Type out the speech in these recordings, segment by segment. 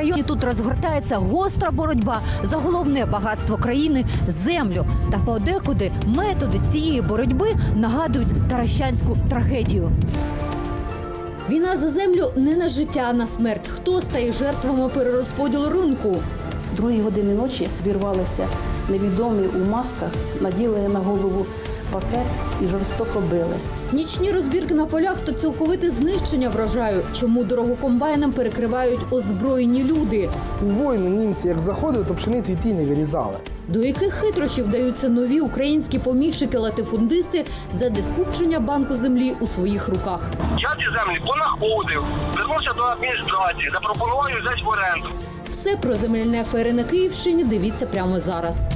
Таращанський район і тут розгортається гостра боротьба за головне багатство країни землю. Та подекуди методи цієї боротьби нагадують таращанську трагедію. Війна за землю не на життя, а на смерть. Хто стає жертвами перерозподілу ринку? Другій години ночі вірвалися невідомі у масках, наділи на голову пакет і жорстоко били. Нічні розбірки на полях то цілковите знищення врожаю. Чому дорогу комбайнам перекривають озброєні люди? У війну німці як заходили, то пшеницю і ті не вирізали. До яких хитрощів вдаються нові українські поміщики-латифундисти задля скупчення банку землі у своїх руках? Я ці землі понаходив, звернувся до адміністрації, запропонував взяти в оренду. Все про земельні афери на Київщині дивіться прямо зараз.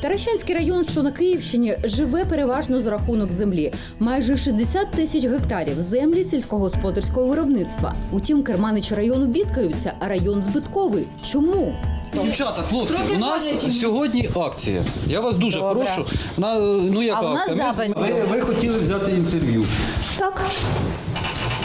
Таращанський район, що на Київщині, живе переважно за рахунок землі. Майже 60 тисяч гектарів землі сільськогосподарського виробництва. Утім, керманичі району бідкаються, а район збитковий. Чому? Дівчата, хлопці, Трохи у нас боляче. сьогодні акція. Я вас дуже Добре. прошу. На, ну, яка А в нас акція? запит. ви, ви хотіли взяти інтерв'ю. Так.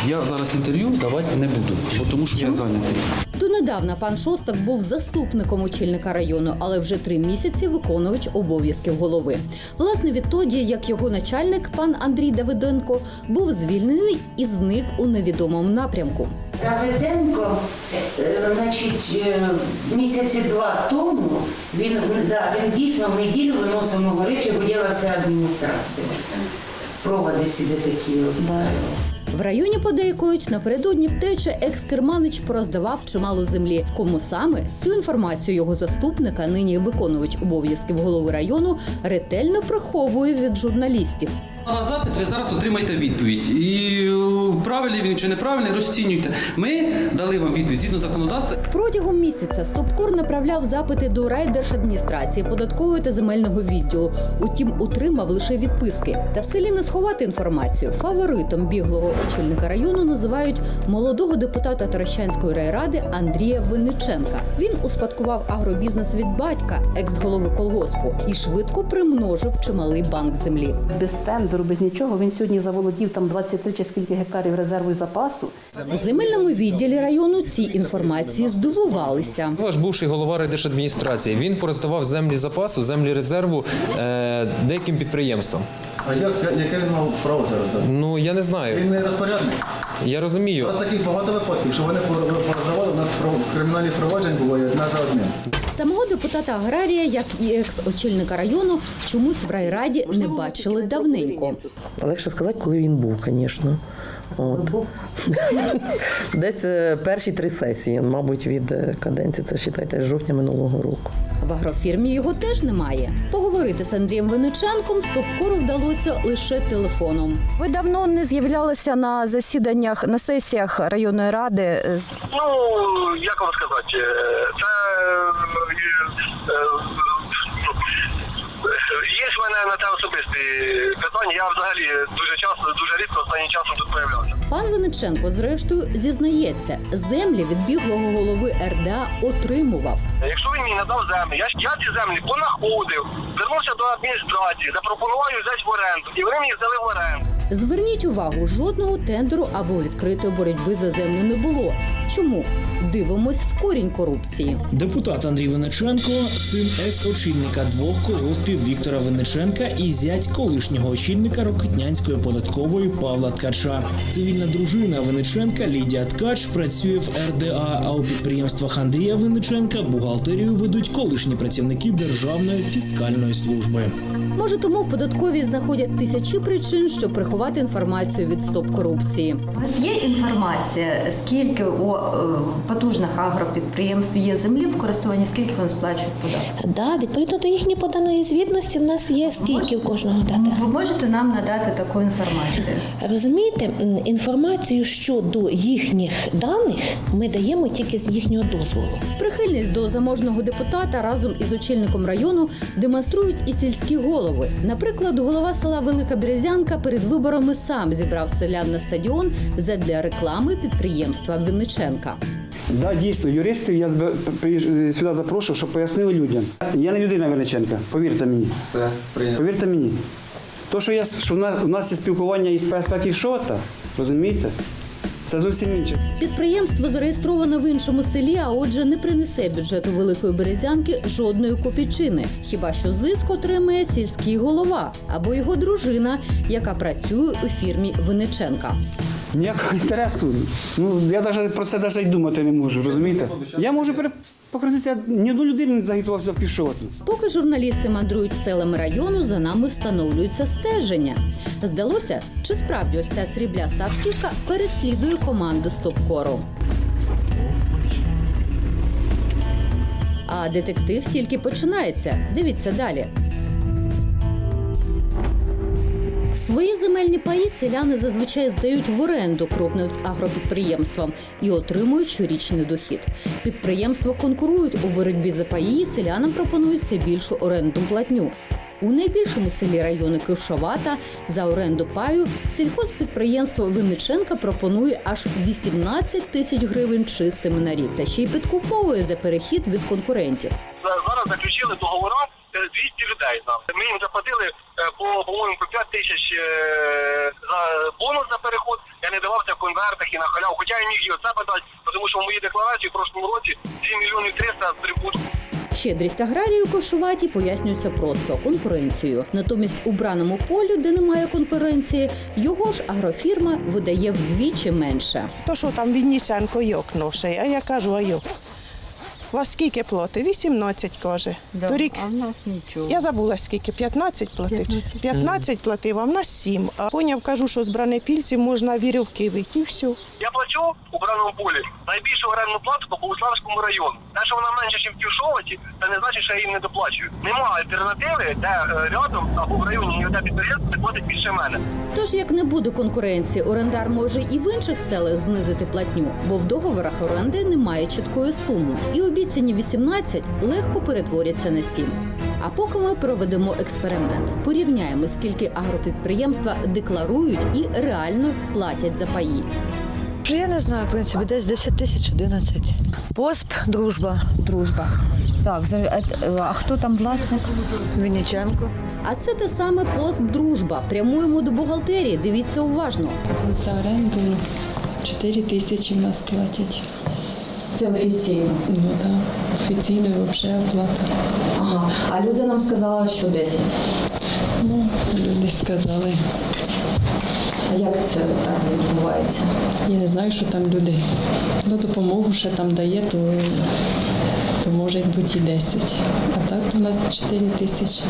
Я зараз інтерв'ю давати не буду, бо тому що я зайнятий. Донедавна пан Шостак був заступником очільника району, але вже три місяці виконувач обов'язків голови. Власне, відтоді, як його начальник, пан Андрій Давиденко, був звільнений і зник у невідомому напрямку. Давиденко, е, значить, е, місяці два тому він, да, він дійсно в неділю виносив мого речі, виділа вся адміністрація. Проводи собі такі устраивав. В районі подейкують напередодні втечі екс-керманич пороздавав чимало землі. Кому саме цю інформацію його заступника, нині виконувач обов'язків голови району, ретельно приховує від журналістів. На запит ви зараз отримаєте відповідь. І е, правильний він чи неправильний, розцінюйте. Ми дали вам відповідь згідно законодавства. Протягом місяця Стопкор направляв запити до райдержадміністрації, податкової та земельного відділу. Утім, утримав лише відписки. Та в селі не сховати інформацію. Фаворитом біглого очільника району називають молодого депутата Таращанської райради Андрія Винниченка. Він успадкував агробізнес від батька, екс-голови колгоспу, і швидко примножив чималий банк землі. Без тендеру, без нічого. Він сьогодні заволодів там 23 чи скільки гектарів резерву і запасу. В земельному відділі району ці інформації здивувалися. Ваш бувший голова райдержадміністрації. Він пороздавав землі запасу, землі резерву е, деяким підприємствам. А як, яке він мав право це роздати? Ну я не знаю. Він не розпорядник. Я розумію. У нас таких багато випадків, що вони кримінальні проваджень було одна за одним. Самого депутата аграрія, як і екс-очільника району, чомусь в райраді не бачили давненько. Легше сказати, коли він був, звісно. От. Десь е, перші три сесії, мабуть, від е, каденції, це вважайте, з жовтня минулого року. В агрофірмі його теж немає. Поговорити з Андрієм Винниченком Стопкору вдалося лише телефоном. Ви давно не з'являлися на засіданнях на сесіях районної ради. Ну, як вам сказати, е, це на це особисті питання. Я взагалі дуже часто, дуже рідко останнім часом тут появлявся. Пан Винниченко, зрештою, зізнається, землі від біглого голови РДА отримував. Якщо він мені надав землю, я, я ці землі понаходив, звернувся до адміністрації, запропонував їх взяти в оренду, і вони мені взяли в оренду. Зверніть увагу, жодного тендеру або відкритої боротьби за землю не було. Чому? Дивимось в корінь корупції. Депутат Андрій Винниченко, син екс-очільника двох колгоспів Віктора Винниченка і зять колишнього очільника Рокитнянської податкової Павла Ткача. Цивільна дружина Винниченка Лідія Ткач працює в РДА. А у підприємствах Андрія Винниченка бухгалтерію ведуть колишні працівники Державної фіскальної служби. Може, тому в податковій знаходять тисячі причин, щоб приховати інформацію від стоп корупції. У вас є інформація, скільки у потужних агропідприємств є землі в користуванні, скільки вони сплачують податку? Да, відповідно до їхньої поданої звітності, в нас є скільки у кожного дата. Ви можете нам надати таку інформацію? Розумієте, інформацію щодо їхніх даних ми даємо тільки з їхнього дозволу. Прихильність до заможного депутата разом із очільником району демонструють і сільські голови. Наприклад, голова села Велика Березянка перед виборами сам зібрав селян на стадіон задля реклами підприємства Винниченка. Да, дійсно, юристів я сюди запрошую, щоб пояснили людям. Я не людина Верниченка, повірте мені. Все, прийнято. Повірте мені. То, що, я, що в нас, у нас є спілкування із аспектів шота, розумієте? Це зовсім інше. Підприємство зареєстроване в іншому селі, а отже, не принесе бюджету Великої Березянки жодної копійчини. Хіба що зиск отримає сільський голова або його дружина, яка працює у фірмі Винниченка. Ніякого інтересу. Ну я навіть про це навіть думати не можу, розумієте? Я можу пере- покрутитися, ні одну людину не загітувався в півшотну. Поки журналісти мандрують селами району, за нами встановлюється стеження. Здалося, чи справді ось ця срібляста автівка переслідує команду стопкору. А детектив тільки починається. Дивіться далі. Свої земельні паї селяни зазвичай здають в оренду крупним агропідприємствам і отримують щорічний дохід. Підприємства конкурують у боротьбі за паї, і селянам пропонують все більшу орендну платню. У найбільшому селі району Кившовата за оренду паю сільхозпідприємство Винниченка пропонує аж 18 тисяч гривень чистими на рік та ще й підкуповує за перехід від конкурентів. Зараз заключили договора е, 200 людей нам. Ми їм заплатили е, по, по-моєму, по 5 тисяч е, за бонус за переход. Я не давався в конвертах і на халяву. Хоча я міг і оце подати, тому що в моїй декларації в прошлому році 7 мільйонів 300 прибутку. Щедрість аграрію Ковшуваті пояснюється просто конкуренцією. Натомість у браному полю, де немає конкуренції, його ж агрофірма видає вдвічі менше. То що там Вінніченко йок ношає, а я кажу, а йок. У вас скільки плати? 18, каже. Торік А в нас нічого. я забула скільки, 15 платив. 15 платив, а в нас 7. А поняв, кажу, що з бранепільців можна вірівки вийти і все. Я плачу у браному полі найбільшу орендну плату по Богуславському району. Те, що вона менше, ніж в Ківшоваті, це не значить, що я їм не доплачую. Нема альтернативи, де е, рядом або в районі ні одне підприємство не більше мене. Тож, як не буде конкуренції, орендар може і в інших селах знизити платню, бо в договорах оренди немає чіткої суми, і обіцяні 18 легко перетворяться на 7. А поки ми проведемо експеримент, порівняємо, скільки агропідприємства декларують і реально платять за паї. Я не знаю, в принципі, десь 10 тисяч 11. Посп, дружба. Дружба. Так, а, а хто там власник? Вінниченко. А це те саме посп дружба. Прямуємо до бухгалтерії. Дивіться уважно. За оренду 4 тисячі в нас платять. Це офіційно. Ну так, да. офіційно і взагалі оплата. Ага. А люди нам сказали, що 10. Ну, люди сказали. А як це так відбувається? Я не знаю, що там люди. Ну, допомогу ще там дає, то, то може бути і 10. А так то у нас 4 тисячі.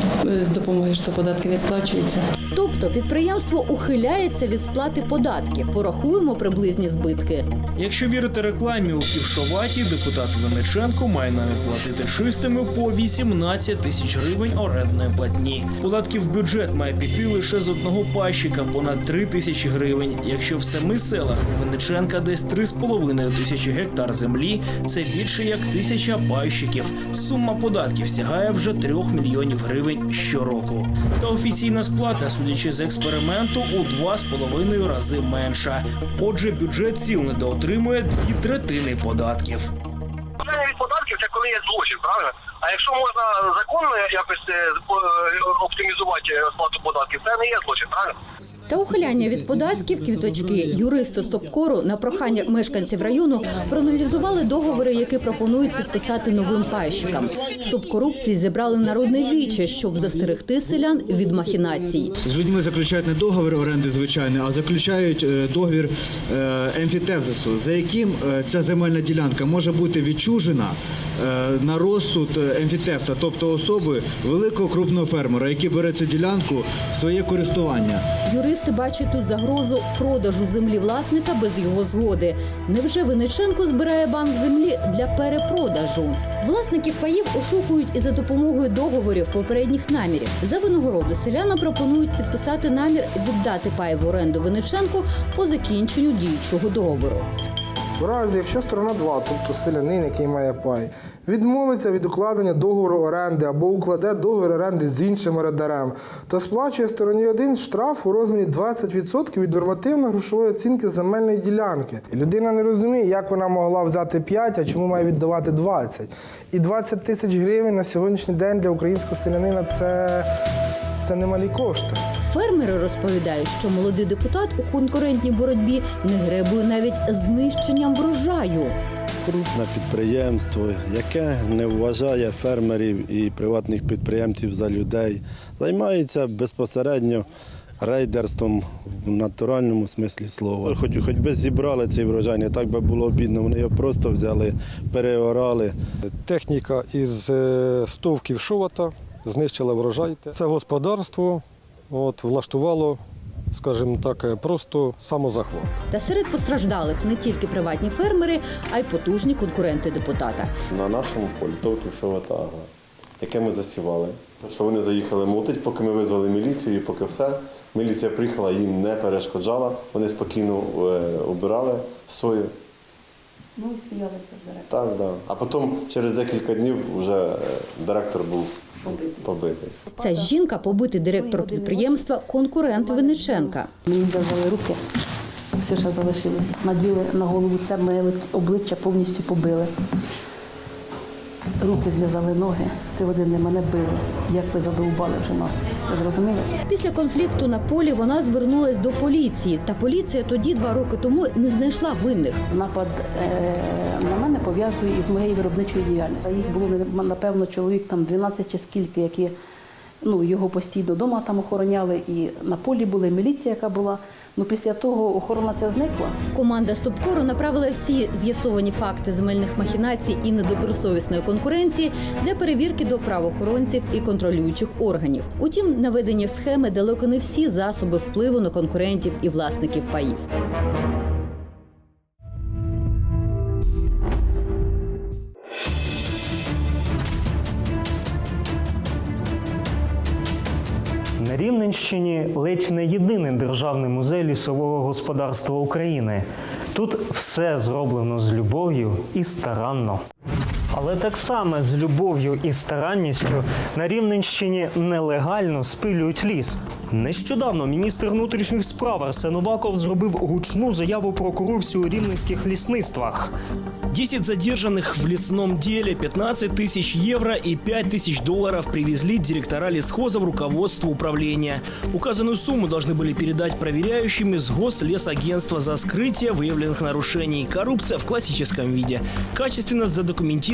З допомогою що податки не сплачуються. Тобто підприємство ухиляється від сплати податків. Порахуємо приблизні збитки. Якщо вірити рекламі у Ківшоваті, депутат Винниченко має намір платити чистими по 18 тисяч гривень орендної платні. Податків в бюджет має піти лише з одного пайщика понад 3 тисячі гривень. Якщо в семи селах у Винниченка десь 3,5 тисячі гектар землі, це більше як тисяча пайщиків. Сума податків сягає вже 3 мільйонів гривень щороку. Та офіційна сплата, судячи з експерименту, у 2,5 рази менша. Отже, бюджет сіл недоотримує дві третини податків. Питання від податків це коли є злочин, правильно? А якщо можна законно якось е, е, оптимізувати сплату податків, це не є злочин, правильно? Та ухиляння від податків квіточки юристи стопкору на прохання мешканців району проаналізували договори, які пропонують підписати новим пайщикам. Стоп корупції зібрали народне віче, щоб застерегти селян від махінацій. З людьми заключають не договір оренди звичайний, а заключають е, договір е, емфітевзису, за яким е, ця земельна ділянка може бути відчужена на розсуд е, емфітевта, тобто особи великого крупного фермера, який бере цю ділянку в своє користування. Юристи бачать тут загрозу продажу землі власника без його згоди. Невже Винниченко збирає банк землі для перепродажу? Власників паїв ошукують і за допомогою договорів попередніх намірів. За винагороду селянам пропонують підписати намір віддати пай в оренду Винниченку по закінченню діючого договору. В разі, якщо сторона 2, тобто селянин, який має пай, відмовиться від укладення договору оренди або укладе договір оренди з іншим орендарем, то сплачує стороні 1 штраф у розмірі 20% від нормативно-грошової оцінки земельної ділянки. І людина не розуміє, як вона могла взяти 5, а чому має віддавати 20. І 20 тисяч гривень на сьогоднішній день для українського селянина це, це немалі кошти. Фермери розповідають, що молодий депутат у конкурентній боротьбі не гребує навіть знищенням врожаю. крупне підприємство, яке не вважає фермерів і приватних підприємців за людей, займається безпосередньо рейдерством в натуральному смислі слова. Хоч, хоч би зібрали цей врожай, не так би було бідно, вони його просто взяли, переорали. Техніка із е, стовків шовата знищила врожай. Це господарство от, влаштувало, скажімо так, просто самозахват. Та серед постраждалих не тільки приватні фермери, а й потужні конкуренти депутата. На нашому полі товту шовата, яке ми засівали. Що вони заїхали молотить, поки ми визвали міліцію, і поки все. Міліція приїхала, їм не перешкоджала. Вони спокійно е, обирали сою. Ну і сміялися директор. Так, да. А потім через декілька днів вже е, директор був побитий. Ця жінка побитий директор підприємства, конкурент Винниченка. Мені зв'язали руки, все ще залишилось. Наділи на голову себе, обличчя повністю побили. Руки зв'язали ноги, три години мене били. Як ви задовбали вже нас. Ви зрозуміли? Після конфлікту на полі вона звернулась до поліції. Та поліція тоді, два роки тому, не знайшла винних. Напад е, на мене пов'язує із моєю виробничою діяльністю. Їх було напевно чоловік там 12 чи скільки, які ну, його постійно вдома там охороняли, і на полі була і міліція, яка була. Ну після того охорона ця зникла. Команда Стопкору направила всі з'ясовані факти земельних махінацій і недобросовісної конкуренції для перевірки до правоохоронців і контролюючих органів. Утім, наведені схеми далеко не всі засоби впливу на конкурентів і власників паїв. Рівненщині ледь не єдиний державний музей лісового господарства України. Тут все зроблено з любов'ю і старанно. Але так само з любов'ю і старанністю на Рівненщині нелегально спилюють ліс. Нещодавно міністр внутрішніх справ Арсен Уваков зробив гучну заяву про корупцію у рівненських лісництвах. 10 задержанных в лесном деле, 15 тысяч евро и 5 тысяч долларов привезли директора лесхоза в руководство управления. Указанную сумму должны были передать проверяющим из Гослесагентства за скрытие выявленных нарушений. Коррупция в классическом виде. Качественно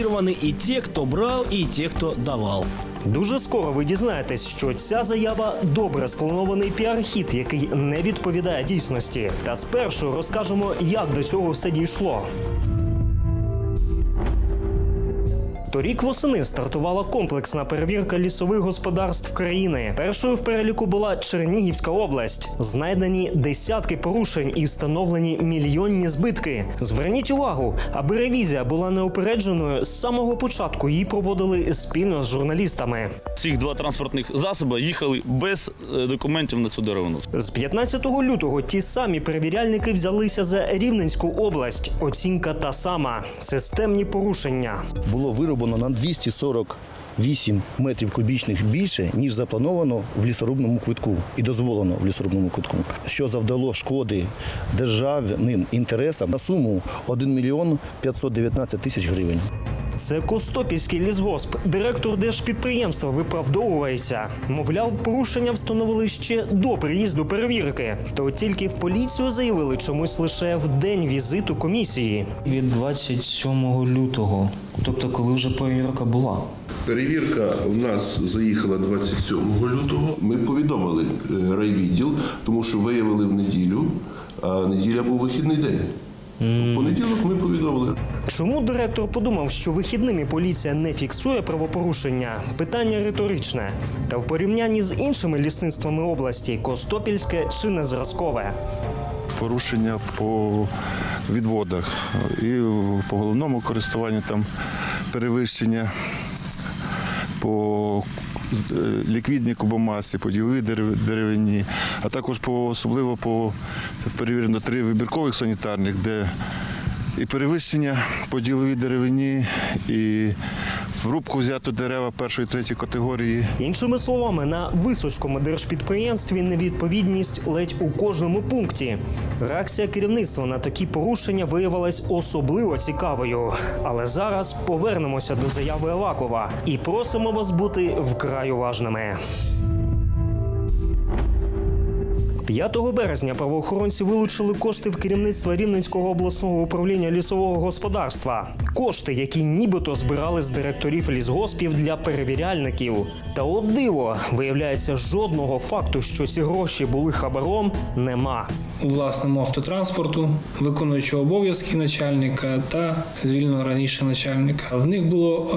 задокументированы і ті, хто брав, і ті, хто давав. Дуже скоро ви дізнаєтесь, що ця заява добре спланований піар-хід, який не відповідає дійсності. Та спершу розкажемо, як до цього все дійшло. Торік восени стартувала комплексна перевірка лісових господарств країни. Першою в переліку була Чернігівська область. Знайдені десятки порушень і встановлені мільйонні збитки. Зверніть увагу, аби ревізія була неупередженою з самого початку. Її проводили спільно з журналістами. Цих два транспортних засоби їхали без е, документів на цю деревину. З 15 лютого ті самі перевіряльники взялися за Рівненську область. Оцінка та сама системні порушення. було вироблено на 248 метрів кубічних більше, ніж заплановано в лісорубному квитку і дозволено в лісорубному квитку, що завдало шкоди державним інтересам на суму 1 мільйон 519 тисяч гривень. Це Костопільський лісгосп. Директор держпідприємства виправдовується. Мовляв, порушення встановили ще до приїзду перевірки. То тільки в поліцію заявили чомусь лише в день візиту комісії. Від 27 лютого, тобто коли вже перевірка була. Перевірка в нас заїхала 27 лютого. Ми повідомили е, райвідділ, тому що виявили в неділю, а неділя був вихідний день. В понеділок ми повідомили. Чому директор подумав, що вихідними поліція не фіксує правопорушення? Питання риторичне. Та в порівнянні з іншими лісництвами області Костопільське чи не зразкове. порушення по відводах і по головному користуванню там перевищення по е, кубомаси, по діловій деревині, а також по особливо по перевірено три вибіркових санітарних, де і перевищення по діловій деревині, і в рубку взято дерева першої третьої категорії. Іншими словами, на висоцькому держпідприємстві невідповідність ледь у кожному пункті. Реакція керівництва на такі порушення виявилась особливо цікавою. Але зараз повернемося до заяви Авакова і просимо вас бути вкрай уважними. 5 березня правоохоронці вилучили кошти в керівництва Рівненського обласного управління лісового господарства. Кошти, які нібито збирали з директорів лісгоспів для перевіряльників. Та от диво, виявляється, жодного факту, що ці гроші були хабаром, нема. у власному автотранспорту, виконуючого обов'язки начальника та звільненого раніше начальника. В них було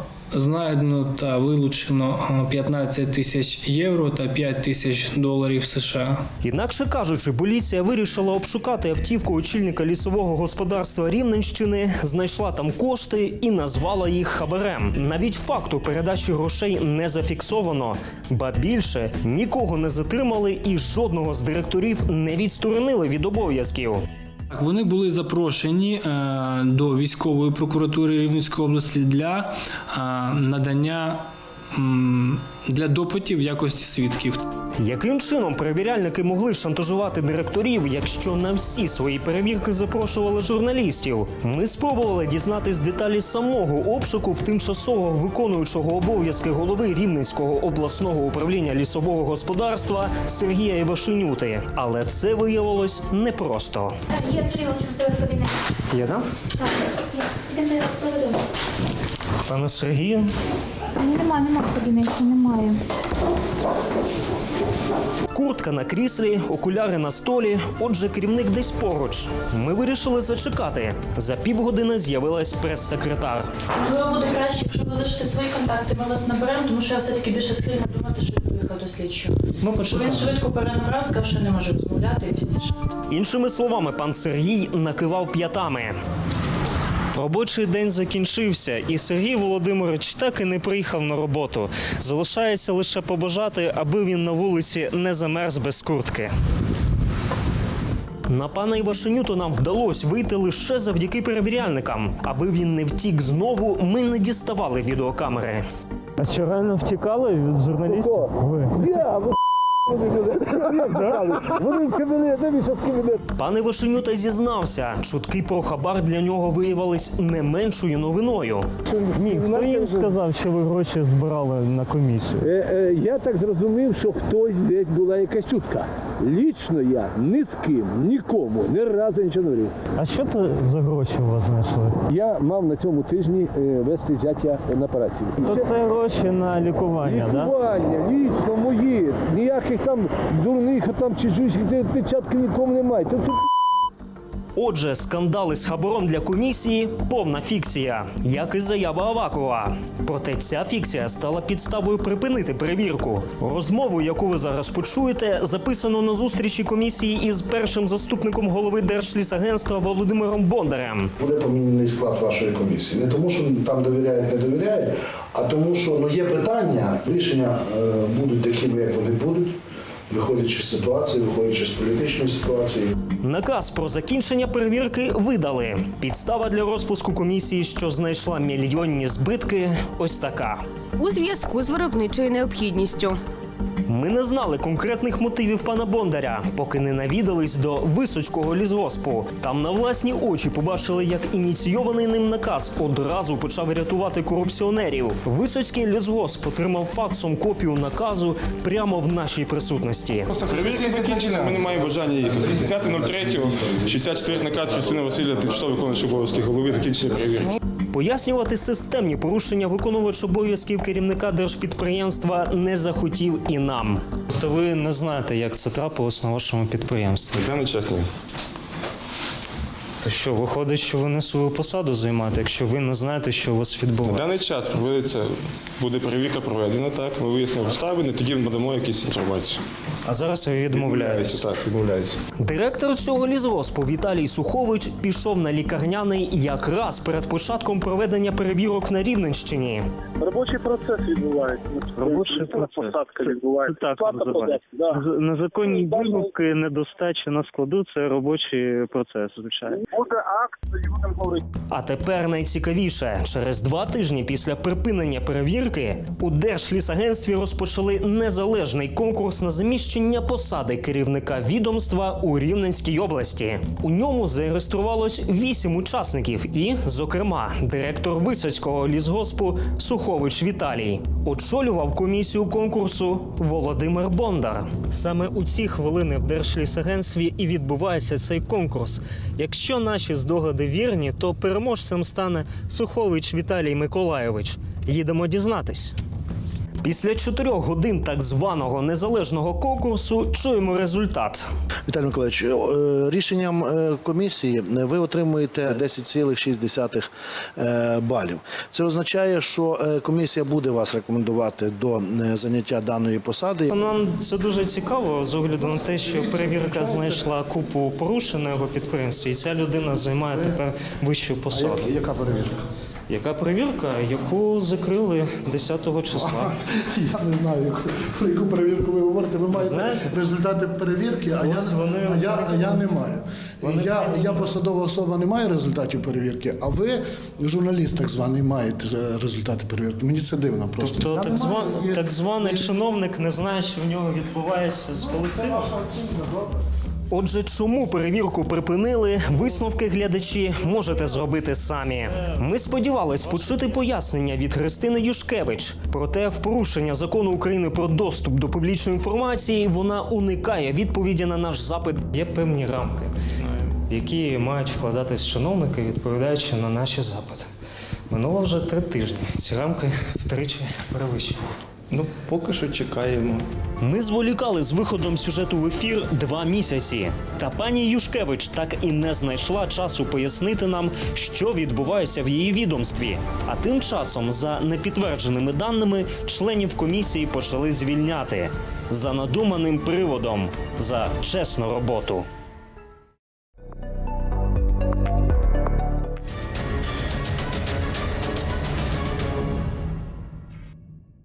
е, знайдено та вилучено е, 15 тисяч євро та 5 тисяч доларів США. Інакше кажучи, поліція вирішила обшукати автівку очільника лісового господарства Рівненщини, знайшла там кошти і назвала їх хабарем. Навіть факту передачі грошей не зафіксовано. Ба більше нікого не затримали і жодного з директорів не відсторонили від обов'язків. Так, вони були запрошені е, до військової прокуратури Рівненської області для е, надання для допитів в якості свідків. Яким чином перевіряльники могли шантажувати директорів, якщо на всі свої перевірки запрошували журналістів? Ми спробували дізнатись деталі самого обшуку в тимчасово виконуючого обов'язки голови Рівненського обласного управління лісового господарства Сергія Івашенюти. Але це виявилось непросто. Є Сергій Володимирович себе в кабінеті. Є там? Так, є. Я вас проведу. Пане Сергію, Ні, нема, нема в кабінеті, немає. Куртка на кріслі, окуляри на столі. Отже, керівник десь поруч. Ми вирішили зачекати. За півгодини з'явилась прес-секретар. Можливо, буде краще, якщо ви лишите свої контакти, ми вас наберемо, тому що я все-таки більше схильна думати, що він виїхав до слідчого. Ми Бо Він швидко перенабрав, сказав, що не може розмовляти і пізніше. Іншими словами, пан Сергій накивав п'ятами. Робочий день закінчився, і Сергій Володимирович так і не приїхав на роботу. Залишається лише побажати, аби він на вулиці не замерз без куртки. На пана Івашенюту нам вдалося вийти лише завдяки перевіряльникам. Аби він не втік знову, ми не діставали відеокамери. А що реально втікали від журналістів? Ви. Вони в кабінет, я в кабінет. Пан Івашенюта зізнався, чутки про хабар для нього виявились не меншою новиною. Ні, хто їм сказав, що ви гроші збирали на комісію? Е, е, я так зрозумів, що хтось десь була якась чутка. Лічно я ні з ким, нікому, ні разу нічого не говорив. А що то за гроші у вас знайшли? Я мав на цьому тижні е, вести зяття на операцію. То це гроші на лікування, так? Лікування, лічно мої, ніяких там дурних там чужих печатки нікому немає. Це Отже, скандали з хабаром для комісії повна фікція, як і заява Авакова. Проте ця фікція стала підставою припинити перевірку. Розмову, яку ви зараз почуєте, записано на зустрічі комісії із першим заступником голови Держлісагентства Володимиром Бондарем. Буде помінений склад вашої комісії. Не тому, що там довіряють, не довіряють, а тому, що ну, є питання, рішення е, будуть такими, як вони будуть, виходячи з ситуації, виходячи з політичної ситуації. Наказ про закінчення перевірки видали. Підстава для розпуску комісії, що знайшла мільйонні збитки, ось така. у зв'язку з виробничою необхідністю. Ми не знали конкретних мотивів пана Бондаря, поки не навідались до Висоцького лісгоспу. Там на власні очі побачили, як ініційований ним наказ одразу почав рятувати корупціонерів. Висоцький лісгосп отримав факсом копію наказу прямо в нашій присутності. Перевірка закінчена, ми не маємо бажання їхати. 10.03, 64 наказ Христини Васильівна, тимчасово виконуючий обов'язки голови, закінчення перевірки. Пояснювати системні порушення виконувач обов'язків керівника держпідприємства не захотів і нам. Тобто ви не знаєте, як це трапилось на вашому підприємстві? На даний час ні. То що, виходить, що ви не свою посаду займаєте, якщо ви не знаєте, що у вас На відбувається? даний час проводиться, буде перевірка проведена, так, ми вияснимо обставини, тоді надамо якусь інформацію. А зараз відмовляєтесь? Так, відмовляюся. Директор цього лісгоспу Віталій Сухович пішов на лікарняний якраз перед початком проведення перевірок на Рівненщині. Робочий процес відбувається. Робочий процес. Посадка відбувається. Так називається. податку, да. Незаконні вилуки, недостача на складу це робочий процес, звичайно. Буде акт, тоді будемо говорити. А тепер найцікавіше: через два тижні після припинення перевірки у Держлісагентстві розпочали незалежний конкурс на заміщення посади керівника відомства у Рівненській області. У ньому зареєструвалось вісім учасників, і, зокрема, директор Висоцького лісгоспу Сухович Віталій очолював комісію конкурсу Володимир Бондар. Саме у ці хвилини в Держлісагентстві і відбувається цей конкурс. Якщо наші здогади вірні, то переможцем стане Сухович Віталій Миколайович. Їдемо дізнатись. Після чотирьох годин так званого незалежного конкурсу чуємо результат. Віталій Миколаївич, е, рішенням е, комісії ви отримуєте 10,6 е, балів. Це означає, що е, комісія буде вас рекомендувати до е, заняття даної посади. Нам це дуже цікаво з огляду на те, що перевірка знайшла купу порушень на його підприємстві, і ця людина займає тепер вищу посаду. Яка перевірка? Яка перевірка, яку закрили 10 числа? Я не знаю, яку, про яку перевірку ви говорите. Ви маєте Знаєте? результати перевірки, а я, Ось вони а я, а я не маю. Я, я посадова особа не маю результатів перевірки, а ви, журналіст так званий, маєте е, результати перевірки. Мені це дивно просто. Тобто Я так, не зва... маю. І- так званий чиновник не знає, що в нього відбувається з колективом? Отже, чому перевірку припинили, висновки глядачі можете зробити самі. Ми сподівались почути пояснення від Христини Юшкевич. Проте, в порушення закону України про доступ до публічної інформації, вона уникає відповіді на наш запит. Є певні рамки, які мають вкладатись чиновники, відповідаючи на наші запити. Минуло вже три тижні. Ці рамки втричі перевищені. Ну, поки що чекаємо. Ми зволікали з виходом сюжету в ефір два місяці. Та пані Юшкевич так і не знайшла часу пояснити нам, що відбувається в її відомстві. А тим часом, за непідтвердженими даними, членів комісії почали звільняти за надуманим приводом за чесну роботу.